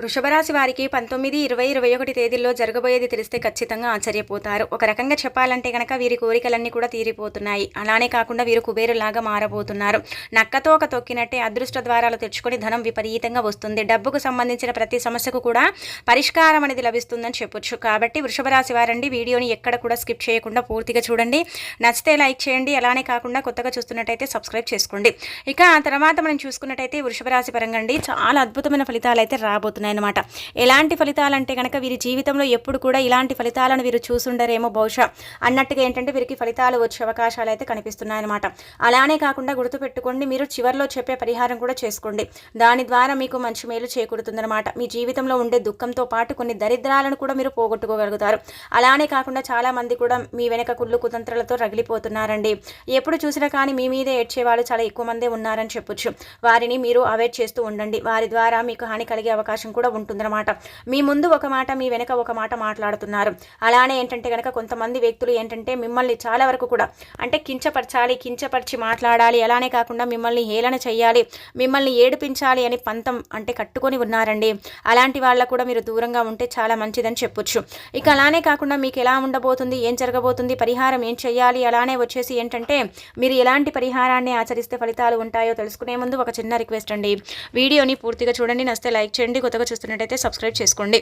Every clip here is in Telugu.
వృషభరాశి వారికి పంతొమ్మిది ఇరవై ఇరవై ఒకటి తేదీల్లో జరగబోయేది తెలిస్తే ఖచ్చితంగా ఆశ్చర్యపోతారు. ఒక రకంగా చెప్పాలంటే కనుక వీరి కోరికలన్నీ కూడా తీరిపోతున్నాయి. అలానే కాకుండా వీరు కుబేరులాగా మారబోతున్నారు. నక్కతో ఒక తొక్కినట్టే అదృష్ట ద్వారాలు తెచ్చుకొని ధనం విపరీతంగా వస్తుంది. డబ్బుకు సంబంధించిన ప్రతి సమస్యకు కూడా పరిష్కారం అనేది లభిస్తుందని చెప్పొచ్చు. కాబట్టి వృషభరాశి వారండి వీడియోని ఎక్కడ కూడా స్కిప్ చేయకుండా పూర్తిగా చూడండి. నచ్చితే లైక్ చేయండి. అలానే కాకుండా కొత్తగా చూస్తున్నట్టయితే సబ్స్క్రైబ్ చేసుకోండి. ఇక ఆ తర్వాత మనం చూసుకున్నట్టయితే వృషభరాశి పరంగా అండి చాలా అద్భుతమైన ఫలితాలు అయితే రాబోతున్నాయి. అనమాట ఎలాంటి ఫలితాలు అంటే కనుక వీరి జీవితంలో ఎప్పుడు కూడా ఇలాంటి ఫలితాలను వీరు చూసుండరేమో బహుశా. అన్నట్టుగా ఏంటంటే వీరికి ఫలితాలు వచ్చే అవకాశాలు అయితే కనిపిస్తున్నాయి అనమాట అలానే కాకుండా గుర్తుపెట్టుకోండి మీరు చివరిలో చెప్పే పరిహారం కూడా చేసుకోండి. దాని ద్వారా మీకు మంచి మేలు చేకూరుతుందన్నమాట. మీ జీవితంలో ఉండే దుఃఖంతో పాటు కొన్ని దరిద్రాలను కూడా మీరు పోగొట్టుకోగలుగుతారు. అలానే కాకుండా చాలా మంది కూడా మీ వెనక కుళ్ళు కుతంత్రాలతో రగిలిపోతున్నారండి. ఎప్పుడు చూసినా కానీ మీ మీదే ఏడ్చే వాళ్ళు చాలా ఎక్కువ మందే ఉన్నారని చెప్పొచ్చు. వారిని మీరు అవాయిడ్ చేస్తూ ఉండండి. వారి ద్వారా మీకు హాని కలిగే అవకాశం కూడా ఉంటుందన్నమాట. మీ ముందు ఒక మాట మీ వెనక ఒక మాట మాట్లాడుతున్నారు. అలానే ఏంటంటే కనుక కొంతమంది వ్యక్తులు ఏంటంటే మిమ్మల్ని చాలా వరకు కూడా అంటే కించపరచాలి కించపరిచి మాట్లాడాలి అలానే కాకుండా మిమ్మల్ని హేళన చేయాలి మిమ్మల్ని ఏడిపించాలి అని పంతం అంటే కట్టుకొని ఉన్నారండి. అలాంటి వాళ్ళ కూడా మీరు దూరంగా ఉంటే చాలా మంచిదని చెప్పొచ్చు. ఇక అలానే కాకుండా మీకు ఎలా ఉండబోతుంది ఏం జరగబోతుంది పరిహారం ఏం చేయాలి అలానే వచ్చేసి ఏంటంటే మీరు ఎలాంటి పరిహారాన్ని ఆచరిస్తే ఫలితాలు ఉంటాయో తెలుసుకునే ముందు ఒక చిన్న రిక్వెస్ట్ అండి. వీడియోని పూర్తిగా చూడండి నస్తే లైక్ చేయండి కొత్తగా చూస్తున్నట్టయితే సబ్స్క్రైబ్ చేసుకోండి.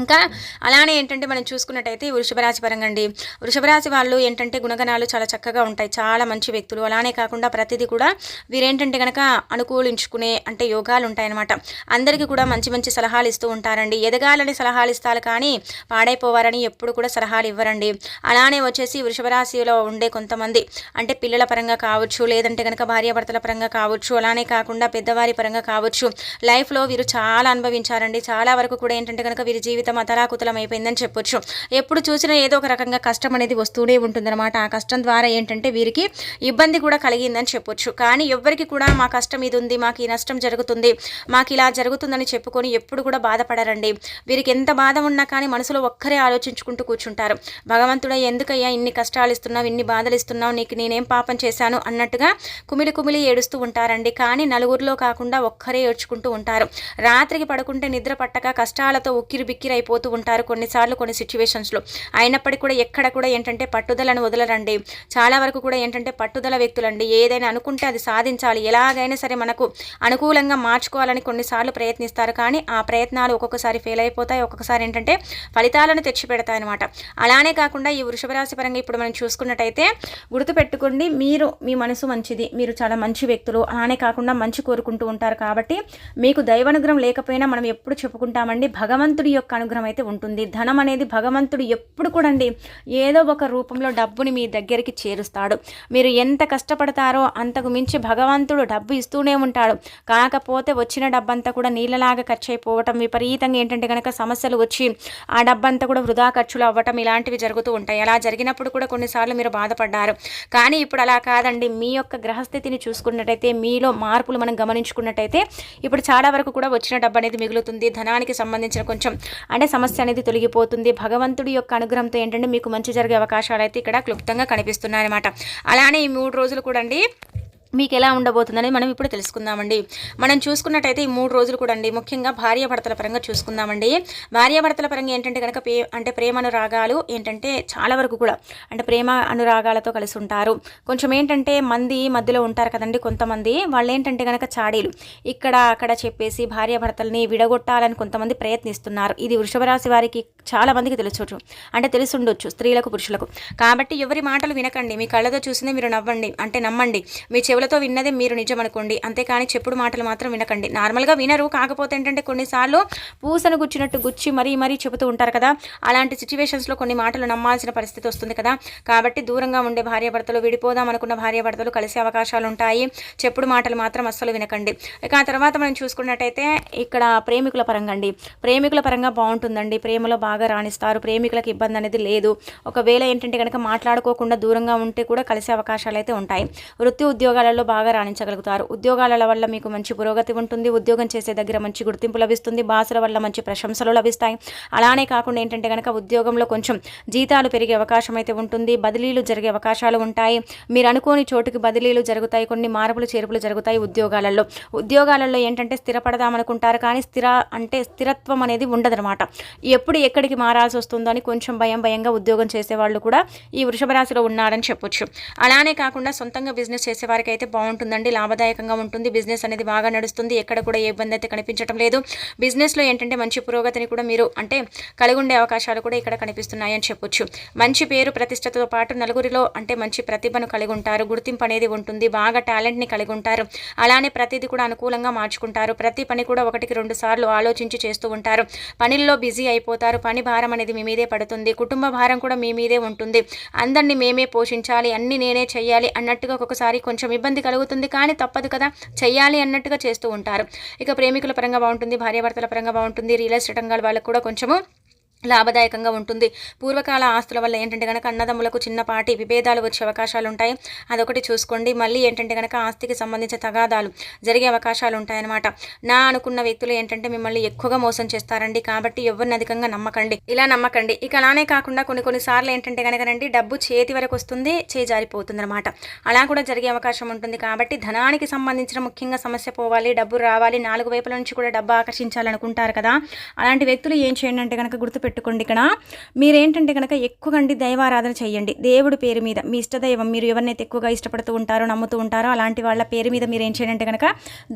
ఇంకా అలానే ఏంటంటే మనం చూసుకున్నట్టయితే వృషభరాశి పరంగా అండి. వృషభరాశి వాళ్ళు ఏంటంటే గుణగణాలు చాలా చక్కగా ఉంటాయి. చాలా మంచి వ్యక్తులు. అలానే కాకుండా ప్రతిదీ కూడా వీరేంటంటే కనుక అనుకూలించుకునే అంటే యోగాలు ఉంటాయన్నమాట. అందరికీ కూడా మంచి మంచి సలహాలు ఇస్తూ ఉంటారండి. ఎదగాలని సలహాలు ఇస్తారు కానీ పాడైపోవారని ఎప్పుడు కూడా సలహాలు ఇవ్వరండి. అలానే వచ్చేసి వృషభరాశిలో ఉండే కొంతమంది అంటే పిల్లల పరంగా కావచ్చు లేదంటే కనుక భార్యాభర్తల పరంగా కావచ్చు అలానే కాకుండా పెద్దవారి పరంగా కావచ్చు లైఫ్లో వీరు చాలా అనుభవించారండి. చాలా వరకు కూడా ఏంటంటే కనుక వీరి జీవితం అతలాకుతలం అయిపోయిందని చెప్పొచ్చు. ఎప్పుడు చూసినా ఏదో ఒక రకంగా కష్టం అనేది వస్తూనే ఉంటుందన్నమాట. ఆ కష్టం ద్వారా ఏంటంటే వీరికి ఇబ్బంది కూడా కలిగిందని చెప్పొచ్చు. కానీ ఎవ్వరికి కూడా మా కష్టం ఇది ఉంది మాకు ఈ నష్టం జరుగుతుంది మాకు ఇలా జరుగుతుందని చెప్పుకొని ఎప్పుడు కూడా బాధపడరండి. వీరికి ఎంత బాధ ఉన్నా కానీ మనసులో ఒక్కరే ఆలోచించుకుంటూ కూర్చుంటారు. భగవంతుడా ఎందుకయ్యా ఇన్ని కష్టాలు ఇస్తున్నావు ఇన్ని బాధలు ఇస్తున్నావు నీకు నేనేం పాపం చేశాను? అన్నట్టుగా కుమిలి కుమిలి ఏడుస్తూ ఉంటారండి. కానీ నలుగురిలో కాకుండా ఒక్కరే ఏడ్చుకుంటూ ఉంటారు. రాత్రికి పడుకుంటే నిద్ర పట్టక కష్టాలతో ఉక్కిరి బిక్కిరి అయిపోతూ ఉంటారు కొన్నిసార్లు కొన్ని సిచ్యువేషన్స్లో అయినప్పటికీ కూడా ఎక్కడ కూడా ఏంటంటే పట్టుదలను వదలరండి. చాలా వరకు కూడా ఏంటంటే పట్టుదల వ్యక్తులండి. ఏదైనా అనుకుంటే అది సాధించాలి. ఎలాగైనా సరే మనకు అనుకూలంగా మార్చుకోవాలని కొన్నిసార్లు ప్రయత్నిస్తారు. కానీ ఆ ప్రయత్నాలు ఒక్కొక్కసారి ఫెయిల్ అయిపోతాయి. ఒక్కొక్కసారి ఏంటంటే ఫలితాలను తెచ్చిపెడతాయి అనమాట అలానే కాకుండా ఈ వృషభరాశి పరంగా ఇప్పుడు మనం చూసుకున్నట్టయితే గుర్తుపెట్టుకోండి మీరు మీ మనసు మంచిది. మీరు చాలా మంచి వ్యక్తులు. అలానే కాకుండా మంచి కోరుకుంటూ ఉంటారు. కాబట్టి మీకు దైవానుగ్రహం లేకపోయినా మనం ఎప్పుడు చెప్పుకుంటామండి. భగవంతుడి యొక్క అనుగ్రహం అయితే ఉంటుంది. ధనం అనేది భగవంతుడు ఎప్పుడు కూడా అండి ఏదో ఒక రూపంలో డబ్బుని మీ దగ్గరికి చేరుస్తాడు. మీరు ఎంత కష్టపడతారో అంతకు మించి భగవంతుడు డబ్బు ఇస్తూనే ఉంటాడు. కాకపోతే వచ్చిన డబ్బంతా కూడా నీళ్ళలాగా ఖర్చు అయిపోవటం విపరీతంగా ఏంటంటే కనుక సమస్యలు వచ్చి ఆ డబ్బంతా కూడా వృధా ఖర్చులు అవ్వటం ఇలాంటివి జరుగుతూ ఉంటాయి. అలా జరిగినప్పుడు కూడా కొన్నిసార్లు మీరు బాధపడ్డారు. కానీ ఇప్పుడు అలా కాదండి. మీ యొక్క గ్రహస్థితిని చూసుకున్నట్టయితే మీలో మార్పులు మనం గమనించుకున్నట్టయితే ఇప్పుడు చాలా వరకు కూడా వచ్చిన డబ్బు అనేది మిగులుతుంది. ధనానికి సంబంధించిన కొంచెం అంటే సమస్య అనేది తొలగిపోతుంది. భగవంతుడి యొక్క అనుగ్రహంతో ఏంటంటే మీకు మంచి జరిగే అవకాశాలు అయితే ఇక్కడ క్లుప్తంగా కనిపిస్తున్నాయి అనమాట అలానే ఈ మూడు రోజులు కూడా అండి మీకు ఎలా ఉండబోతుందని మనం ఇప్పుడు తెలుసుకుందామండి. మనం చూసుకున్నట్టయితే ఈ మూడు రోజులు కూడా అండి ముఖ్యంగా భార్యాభర్తల పరంగా చూసుకుందామండి. భార్యాభర్తల పరంగా ఏంటంటే కనుక పే అంటే ప్రేమ అనురాగాలు ఏంటంటే చాలా వరకు కూడా అంటే ప్రేమ అనురాగాలతో కలిసి ఉంటారు. కొంచెం ఏంటంటే మంది మధ్యలో ఉంటారు కదండి కొంతమంది. వాళ్ళు ఏంటంటే కనుక చాడీలు. ఇక్కడ అక్కడ చెప్పేసి భార్యాభర్తల్ని విడగొట్టాలని కొంతమంది ప్రయత్నిస్తున్నారు. ఇది వృషభరాశి వారికి చాలా మందికి తెలుసు అంటే తెలిసి స్త్రీలకు పురుషులకు. కాబట్టి ఎవరి మాటలు వినకండి. మీ కళ్ళతో చూసిందే మీరు నవ్వండి అంటే నమ్మండి. మీ చెవులతో విన్నదే మీరు నిజం అనుకోండి అంతేకాని చెప్పుడు మాటలు మాత్రం వినకండి. నార్మల్గా వినరు. కాకపోతే ఏంటంటే కొన్నిసార్లు పూసను గుచ్చినట్టు గుచ్చి మరీ మరీ చెబుతూ ఉంటారు కదా. అలాంటి సిచ్యువేషన్స్లో కొన్ని మాటలు నమ్మాల్సిన పరిస్థితి వస్తుంది కదా. కాబట్టి దూరంగా ఉండే భార్యాభర్తలు విడిపోదాం అనుకున్న భార్యాభర్తలు కలిసే అవకాశాలు ఉంటాయి. చెప్పుడు మాటలు మాత్రం అస్సలు వినకండి. ఇక ఆ తర్వాత మనం చూసుకున్నట్టయితే ఇక్కడ ప్రేమికుల పరంగా అండి. ప్రేమికుల పరంగా బాగుంటుందండి. ప్రేమలో బాగా రాణిస్తారు. ప్రేమికులకు ఇబ్బంది అనేది లేదు. ఒకవేళ ఏంటంటే కనుక మాట్లాడుకోకుండా దూరంగా ఉంటే కూడా కలిసే అవకాశాలు అయితే ఉంటాయి. వృత్తి ఉద్యోగాల ఉద్యోగాలలో బాగా రాణించగలుగుతారు. ఉద్యోగాల వల్ల మీకు మంచి పురోగతి ఉంటుంది. ఉద్యోగం చేసే దగ్గర మంచి గుర్తింపు లభిస్తుంది. బాసుల వల్ల మంచి ప్రశంసలు లభిస్తాయి. అలానే కాకుండా ఏంటంటే కనుక ఉద్యోగంలో కొంచెం జీతాలు పెరిగే అవకాశం అయితే ఉంటుంది. బదిలీలు జరిగే అవకాశాలు ఉంటాయి. మీరు అనుకోని చోటుకి బదిలీలు జరుగుతాయి. కొన్ని మార్పులు చేర్పులు జరుగుతాయి ఉద్యోగాలలో. ఉద్యోగాలలో ఏంటంటే స్థిరపడదామనుకుంటారు కానీ స్థిర అంటే స్థిరత్వం అనేది ఉండదనమాట ఎప్పుడు ఎక్కడికి మారాల్సి వస్తుందో అని కొంచెం భయం భయంగా ఉద్యోగం చేసేవాళ్ళు కూడా ఈ వృషభ రాశిలో ఉన్నారని చెప్పొచ్చు. అలానే కాకుండా సొంతంగా బిజినెస్ చేసేవారికి అయితే బాగుంటుందండి లాభదాయకంగా ఉంటుంది. బిజినెస్ అనేది బాగా నడుస్తుంది. ఎక్కడ కూడా ఏ ఇబ్బంది అయితే కనిపించడం లేదు. బిజినెస్లో ఏంటంటే మంచి పురోగతిని కూడా మీరు అంటే కలిగి ఉండే అవకాశాలు కూడా ఇక్కడ కనిపిస్తున్నాయి అని చెప్పొచ్చు. మంచి పేరు ప్రతిష్టతో పాటు నలుగురిలో అంటే మంచి ప్రతిభను కలిగి ఉంటారు. గుర్తింపు అనేది ఉంటుంది. బాగా టాలెంట్ని కలిగి ఉంటారు. అలానే ప్రతిదీ కూడా అనుకూలంగా మార్చుకుంటారు. ప్రతి పని కూడా ఒకటికి రెండు సార్లు ఆలోచించి చేస్తూ ఉంటారు. పనిల్లో బిజీ అయిపోతారు. పని భారం అనేది మీ మీదే పడుతుంది. కుటుంబ భారం కూడా మీ మీదే ఉంటుంది. అందరినీ మేమే పోషించాలి. అన్ని నేనే చేయాలి అన్నట్టుగా ఒక్కొక్కసారి కొంచెం ఇబ్బంది కలుగుతుంది. కానీ తప్పదు కదా. చేయాలి అన్నట్టుగా చేస్తూ ఉంటారు. ఇక ప్రేమికుల పరంగా బాగుంటుంది. భార్యాభర్తల పరంగా బాగుంటుంది. రియల్ ఎస్టేట్ రంగాల వాళ్ళకు కూడా కొంచెము లాభదాయకంగా ఉంటుంది. పూర్వకాల ఆస్తుల వల్ల ఏంటంటే కనుక అన్నదమ్ములకు చిన్నపాటి విభేదాలు వచ్చే అవకాశాలు ఉంటాయి అదొకటి చూసుకోండి. మళ్ళీ ఏంటంటే కనుక ఆస్తికి సంబంధించిన తగాదాలు జరిగే అవకాశాలు ఉంటాయన్నమాట నా అనుకున్న వ్యక్తులు ఏంటంటే మిమ్మల్ని ఎక్కువగా మోసం చేస్తారండి. కాబట్టి ఎవరిని అధికంగా నమ్మకండి. ఇలా నమ్మకండి. ఇక అలానే కాకుండా కొన్ని కొన్నిసార్లు ఏంటంటే కనుకనండి డబ్బు చేతి వరకు వస్తుంది చేజారిపోతుంది అనమాట అలా కూడా జరిగే అవకాశం ఉంటుంది. కాబట్టి ధనానికి సంబంధించిన ముఖ్యంగా సమస్య పోవాలి డబ్బు రావాలి. నాలుగు వైపుల నుంచి కూడా డబ్బు ఆకర్షించాలనుకుంటారు కదా. అలాంటి వ్యక్తులు ఏం చేయండి అంటే కనుక గుర్తు పెట్టుకోండి ఇక్కడ మీరేంటంటే కనుక ఎక్కువగా దైవారాధన చేయండి దేవుడి పేరు మీద మీ ఇష్టదైవం మీరు ఎవరినైతే ఎక్కువగా ఇష్టపడుతూ ఉంటారో నమ్ముతూ ఉంటారో అలాంటి వాళ్ళ పేరు మీద మీరు ఏం చేయండి కనుక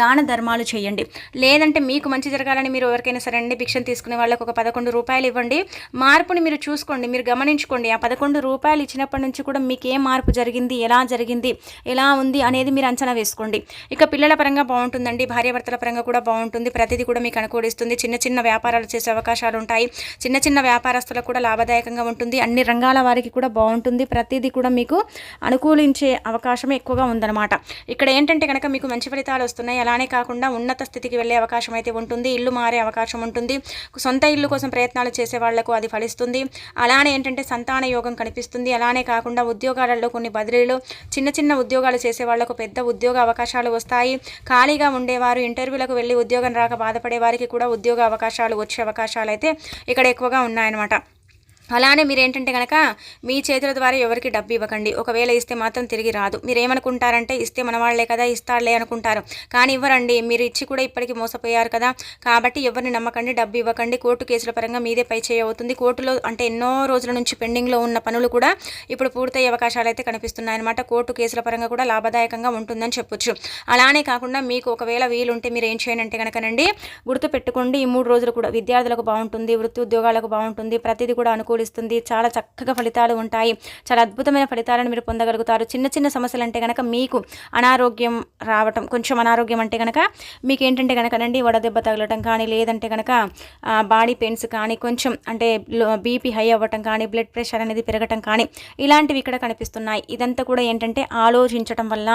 దాన ధర్మాలు చేయండి లేదంటే మీకు మంచి జరగాలని మీరు ఎవరికైనా సరే అండి భిక్షను తీసుకునే వాళ్ళకి ఒక పదకొండు రూపాయలు ఇవ్వండి. మార్పుని మీరు చూసుకోండి మీరు గమనించుకోండి. ఆ పదకొండు రూపాయలు ఇచ్చినప్పటి నుంచి కూడా మీకు ఏ మార్పు జరిగింది ఎలా జరిగింది ఎలా ఉంది అనేది మీరు అంచనా వేసుకోండి. ఇక పిల్లల పరంగా బాగుంటుందండి భార్యాభర్తల పరంగా కూడా బాగుంటుంది. ప్రతిదీ కూడా మీకు అనుకూలిస్తుంది. చిన్న చిన్న వ్యాపారాలు చేసే అవకాశాలు ఉంటాయి. చిన్న చిన్న వ్యాపారస్తులకు కూడా లాభదాయకంగా ఉంటుంది. అన్ని రంగాల వారికి కూడా బాగుంటుంది. ప్రతిదీ కూడా మీకు అనుకూలించే అవకాశం ఎక్కువగా ఉందన్నమాట. ఇక్కడ ఏంటంటే కనుక మీకు మంచి ఫలితాలు వస్తున్నాయి. అలానే కాకుండా ఉన్నత స్థితికి వెళ్ళే అవకాశం అయితే ఉంటుంది. ఇల్లు మారే అవకాశం ఉంటుంది. సొంత ఇల్లు కోసం ప్రయత్నాలు చేసే వాళ్ళకు అది ఫలిస్తుంది. అలానే ఏంటంటే సంతాన యోగం కనిపిస్తుంది. అలానే కాకుండా ఉద్యోగాలలో కొన్ని బదిలీలు చిన్న చిన్న ఉద్యోగాలు చేసే వాళ్ళకు పెద్ద ఉద్యోగ అవకాశాలు వస్తాయి. ఖాళీగా ఉండేవారు ఇంటర్వ్యూలకు వెళ్ళి ఉద్యోగం రాక బాధపడే వారికి కూడా ఉద్యోగ అవకాశాలు వచ్చే అవకాశాలు అయితే ఇక్కడ ఎక్కువ ఎక్కువగా ఉన్నాయన్నమాట. అలానే మీరు ఏంటంటే కనుక మీ చేతుల ద్వారా ఎవరికి డబ్బు ఇవ్వకండి. ఒకవేళ ఇస్తే మాత్రం తిరిగి రాదు. మీరు ఏమనుకుంటారంటే ఇస్తే మన వాళ్ళే కదా ఇస్తాడులే అనుకుంటారు. కానీ ఇవ్వరండి. మీరు ఇచ్చి కూడా ఇప్పటికీ మోసపోయారు కదా. కాబట్టి ఎవరిని నమ్మకండి డబ్బు ఇవ్వకండి. కోర్టు కేసుల పరంగా మీదే పై చేయవుతుంది కోర్టులో అంటే ఎన్నో రోజుల నుంచి పెండింగ్లో ఉన్న పనులు కూడా ఇప్పుడు పూర్తయ్యే అవకాశాలు అయితే కనిపిస్తున్నాయన్నమాట. కోర్టు కేసుల పరంగా కూడా లాభదాయకంగా ఉంటుందని చెప్పొచ్చు. అలానే కాకుండా మీకు ఒకవేళ వీలుంటే మీరు ఏం చేయండి అంటే కనుకనండి గుర్తుపెట్టుకోండి. ఈ మూడు రోజులు కూడా విద్యార్థులకు బాగుంటుంది వృత్తి ఉద్యోగాలకు బాగుంటుంది. ప్రతిదీ కూడా అనుకూల కూడిస్తుంది చాలా చక్కగా ఫలితాలు ఉంటాయి. చాలా అద్భుతమైన ఫలితాలను మీరు పొందగలుగుతారు. చిన్న చిన్న సమస్యలు అంటే కనుక మీకు అనారోగ్యం రావటం కొంచెం అనారోగ్యం అంటే కనుక మీకు ఏంటంటే కనుక నండి వడదెబ్బ తగలటం కానీ లేదంటే కనుక బాడీ పెయిన్స్ కానీ కొంచెం అంటే బీపీ హై అవ్వటం కానీ బ్లడ్ ప్రెషర్ అనేది పెరగటం కానీ ఇలాంటివి ఇక్కడ కనిపిస్తున్నాయి. ఇదంతా కూడా ఏంటంటే ఆలోచించటం వల్ల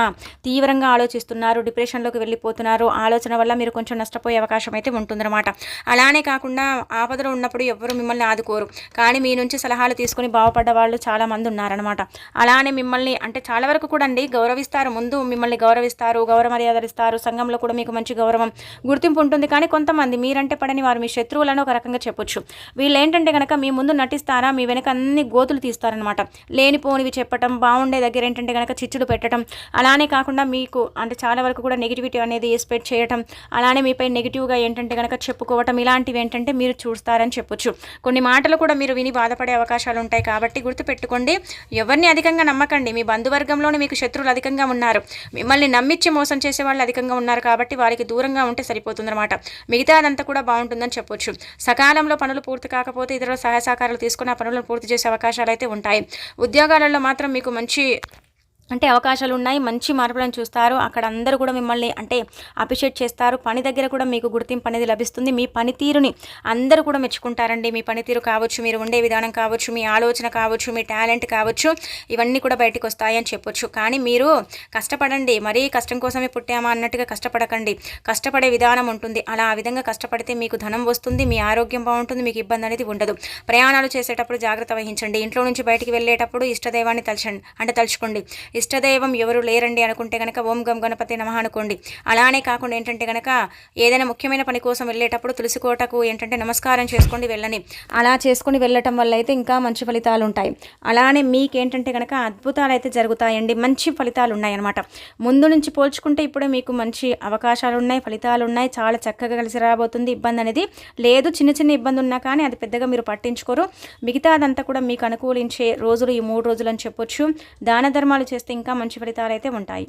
తీవ్రంగా ఆలోచిస్తున్నారు డిప్రెషన్లోకి వెళ్ళిపోతున్నారు. ఆలోచన వల్ల మీరు కొంచెం నష్టపోయే అవకాశం అయితే ఉంటుందన్నమాట. అలానే కాకుండా ఆపదలో ఉన్నప్పుడు ఎవరు మిమ్మల్ని ఆదుకోరు. కానీ మీ నుంచి సలహాలు తీసుకుని బాగుపడ్డ వాళ్ళు చాలామంది ఉన్నారనమాట అలానే మిమ్మల్ని అంటే చాలా వరకు కూడా అండి గౌరవిస్తారు. ముందు మిమ్మల్ని గౌరవిస్తారు గౌరవ మర్యాదలు ఇస్తారు సంఘంలో కూడా మీకు మంచి గౌరవం గుర్తింపు ఉంటుంది. కానీ కొంతమంది మీరంటే పడని వారు మీ శత్రువులను ఒక రకంగా చెప్పొచ్చు. వీళ్ళు ఏంటంటే కనుక మీ ముందు నటిస్తారా మీ వెనక అన్ని గోతులు తీస్తారనమాట లేనిపోనివి చెప్పటం బాగుండే దగ్గర ఏంటంటే కనుక చిచ్చులు పెట్టడం అలానే కాకుండా మీకు అంటే చాలా వరకు కూడా నెగిటివిటీ అనేది స్ప్రెడ్ చేయటం అలానే మీపై నెగిటివ్గా ఏంటంటే కనుక చెప్పుకోవటం ఇలాంటివి ఏంటంటే మీరు చూస్తారని చెప్పొచ్చు. కొన్ని మాటలు కూడా మీరు విని బాధపడే అవకాశాలు ఉంటాయి కాబట్టి గుర్తుపెట్టుకోండి ఎవరిని అధికంగా నమ్మకండి. మీ బంధువర్గంలోనే మీకు శత్రువులు అధికంగా ఉన్నారు. మిమ్మల్ని నమ్మించి మోసం చేసే వాళ్ళు అధికంగా ఉన్నారు కాబట్టి వారికి దూరంగా ఉంటే సరిపోతుందన్నమాట. మిగతా అదంతా కూడా బాగుంటుందని చెప్పొచ్చు. సకాలంలో పనులు పూర్తి కాకపోతే ఇతరుల సహాయ సహకారాలు తీసుకుని ఆ పనులను పూర్తి చేసే అవకాశాలు అయితే ఉంటాయి. ఉద్యోగాలలో మాత్రం మీకు మంచి అంటే అవకాశాలు ఉన్నాయి మంచి మార్పులను చూస్తారు. అక్కడ అందరూ కూడా మిమ్మల్ని అంటే అప్రిషియేట్ చేస్తారు. పని దగ్గర కూడా మీకు గుర్తింపు అనేది లభిస్తుంది. మీ పనితీరుని అందరూ కూడా మెచ్చుకుంటారండి. మీ పనితీరు కావచ్చు మీరు ఉండే విధానం కావచ్చు మీ ఆలోచన కావచ్చు మీ టాలెంట్ కావచ్చు ఇవన్నీ కూడా బయటకు వస్తాయని చెప్పొచ్చు. కానీ మీరు కష్టపడండి. మరీ కష్టం కోసమే పుట్టామా అన్నట్టుగా కష్టపడకండి. కష్టపడే విధానం ఉంటుంది. అలా ఆ విధంగా కష్టపడితే మీకు ధనం వస్తుంది మీ ఆరోగ్యం బాగుంటుంది మీకు ఇబ్బంది అనేది ఉండదు. ప్రయాణాలు చేసేటప్పుడు జాగ్రత్త వహించండి. ఇంట్లో నుంచి బయటికి వెళ్ళేటప్పుడు ఇష్టదైవాన్ని తలచండి అంటే తలుచుకోండి. ఇష్టదైవం ఎవరు లేరండి అనుకుంటే కనుక ఓం గం గణపతి నమ అనుకోండి. అలానే కాకుండా ఏంటంటే కనుక ఏదైనా ముఖ్యమైన పని కోసం వెళ్ళేటప్పుడు తులసి కోటకు ఏంటంటే నమస్కారం చేసుకోండి వెళ్ళని. అలా చేసుకుని వెళ్ళటం వల్ల అయితే ఇంకా మంచి ఫలితాలు ఉంటాయి అలానే మీకేంటంటే కనుక అద్భుతాలు అయితే జరుగుతాయండి. మంచి ఫలితాలు ఉన్నాయన్నమాట ముందు నుంచి పోల్చుకుంటే ఇప్పుడే మీకు మంచి అవకాశాలు ఉన్నాయి ఫలితాలు ఉన్నాయి చాలా చక్కగా కలిసి రాబోతుంది ఇబ్బంది అనేది. లేదు చిన్న చిన్న ఇబ్బంది ఉన్నా కానీ అది పెద్దగా మీరు పట్టించుకోరు. మిగతా అదంతా కూడా మీకు అనుకూలించే రోజులు ఈ మూడు రోజులు అని చెప్పొచ్చు. దాన ధర్మాలు చేస్తే ఇంకా మంచి ఫలితాలు అయితే ఉంటాయి.